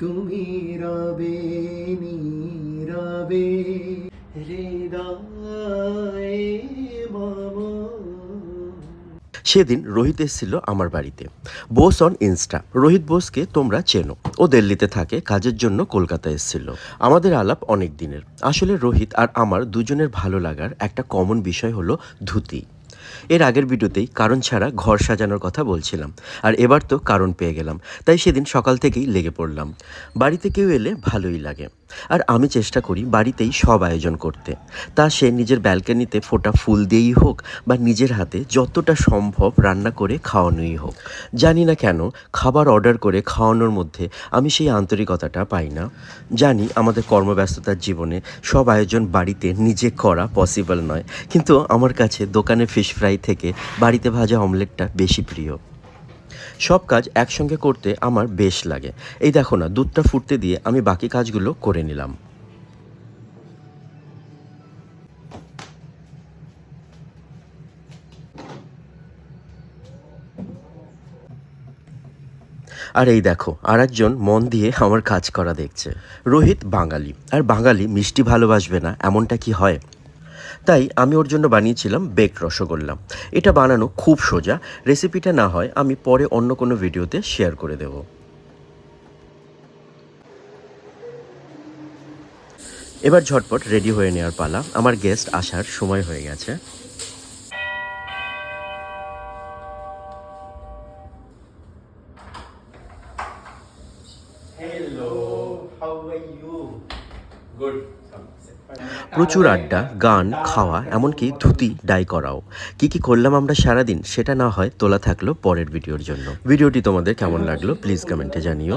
তুমি রবে নীরবে হৃদয়ে সেদিন রোহিত এসেছিল আমার বাড়িতে। বোস অন ইনস্টা রোহিত বোসকে তোমরা চেনো। ও দিল্লিতে থাকে, কাজের জন্য কলকাতা এসেছিল। আমাদের আলাপ অনেক দিনের। আসলে রোহিত আর আমার দুজনের ভালো লাগার একটা কমন বিষয় হলো ধুতি। এর আগের ভিডিওতেই কারণ ছাড়া ঘর সাজানোর কথা বলছিলাম, আর এবার তো কারণ পেয়ে গেলাম, তাই সেদিন সকাল থেকেই লেগে পড়লাম। বাড়িতে কেউ এলে ভালোই লাগে। আর আমি চেষ্টা করি বাড়িতেই সব আয়োজন করতে। তা সে নিজের ব্যালকনিতে ফোটা ফুল দিয়েই হোক বা নিজের হাতে যতটা সম্ভব রান্না করে খাওয়ানোই হোক। জানি না কেন, খাবার অর্ডার করে খাওয়ানোর মধ্যে আমি সেই আন্তরিকতাটা পাই না। জানি আমাদের কর্মব্যস্ততার জীবনে সব আয়োজন বাড়িতে নিজে করা পসিবল নয়। কিন্তু আমার কাছে দোকানে ফিশ ফ্রাই থেকে বাড়িতে ভাজা অমলেটটা বেশি প্রিয়। সব কাজ একসঙ্গে করতে আমার বেশ লাগে। এই দেখো না, দুধটা ফুটতে দিয়ে আমি বাকি কাজগুলো করে নিলাম। আর এই দেখো আর একজন মন দিয়ে আমার কাজ করা দেখছে। রোহিত বাঙালি। আর বাঙালি মিষ্টি ভালোবাসবে না, এমনটা কি হয়? তাই আমি ওর জন্য বানিয়েছিলাম বেক রসগোল্লা। এটা বানানো খুব সোজা। রেসিপিটা না হয় আমি পরে অন্য কোনো ভিডিওতে শেয়ার করে দেব। এবার ঝটপট রেডি হয়ে নেওয়ার পালা। আমার গেস্ট আসার সময় হয়ে গেছে। Hello how are you good প্রচুর আড্ডা, গান, খাওয়া, এমনকি ধুতি ডাই করাও। কি কি করলাম আমরা সারাদিন, সেটা না হয় তোলা থাকল পরের ভিডিওর জন্য। ভিডিওটি তোমাদের কেমন লাগল প্লিজ কমেন্টে জানিও।